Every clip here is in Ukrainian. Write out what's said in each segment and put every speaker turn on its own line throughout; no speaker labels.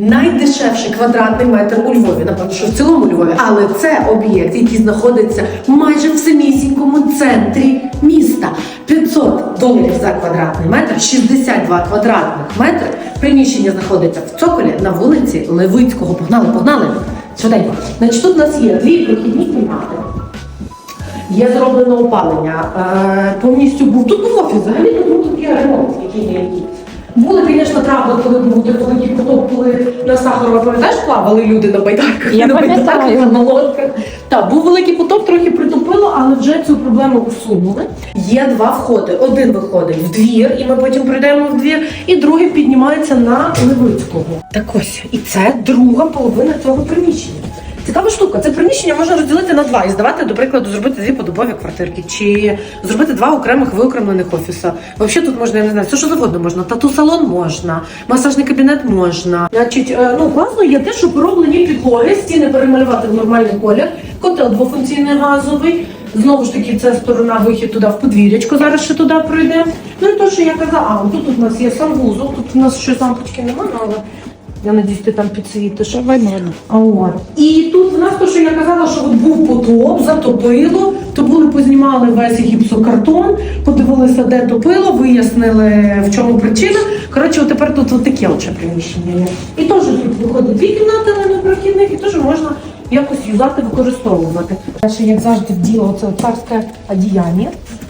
Найдешевший квадратний метр у Львові, напевно, що в цілому Львові, але це об'єкт, який знаходиться майже в самісінькому центрі міста. 500 доларів за квадратний метр, 62 квадратних метри. Приміщення знаходиться в цоколі на вулиці Левицького. Погнали, погнали! Швиденько. Значить, тут у нас є дві прохідні кімнати. Є зроблено опалення. Е, повністю був тут був офіс, взагалі тут такий ремонт, який не який. Були, звісно, травми, коли був на Сахарова, пам'ятаєш, плавали люди на байдарках.
Я
на
пам'ятаю.
байдарках, на молодках. Так, був великий поток, трохи притопило, але вже цю проблему усунули. Є два входи. Один виходить в двір, і ми потім прийдемо в двір, і другий піднімається на Левицького. Так ось, і це друга половина цього приміщення. Цікава штука. Це приміщення можна розділити на два і здавати, до прикладу, зробити дві подобові квартирки, чи зробити два окремих виокремлених офіса. Взагалі тут можна, я не знаю, все що завгодно можна. Тату-салон можна, масажний кабінет можна. Значить, е, ну класно є те, що пороблені підлоги, стіни перемалювати в нормальний колір, котел двофункційний газовий. Знову ж таки, це сторона вихід туди в подвір'ячко. Зараз ще туди пройде. Ну і то, що я казала, а тут у нас є санвузол, тут у нас ще лампочки немає, але я надіюсь, ти там підсвітиш. А от. І тут в нас то, що я казала, що от був потоп, затопило, то були познімали весь гіпсокартон, подивилися, де топило, вияснили, в чому причина. Коротше, от тепер тут от таке лише приміщення є. І теж тут виходить дві кімнати не і теж можна якось юзати, використовувати. Перше, як завжди, діло це царське одіяння.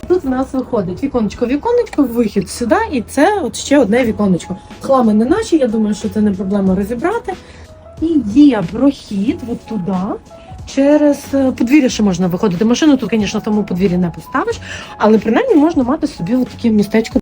Тут в нас виходить віконечко, віконечко, вихід сюди, і це от ще одне віконечко. Хлами не наші, я думаю, що це не проблема розібрати. І є прохід от туди. Через е, подвір'я ще можна виходити. Машину тут, звісно, в тому подвір'ї не поставиш, але принаймні можна мати собі таке містечко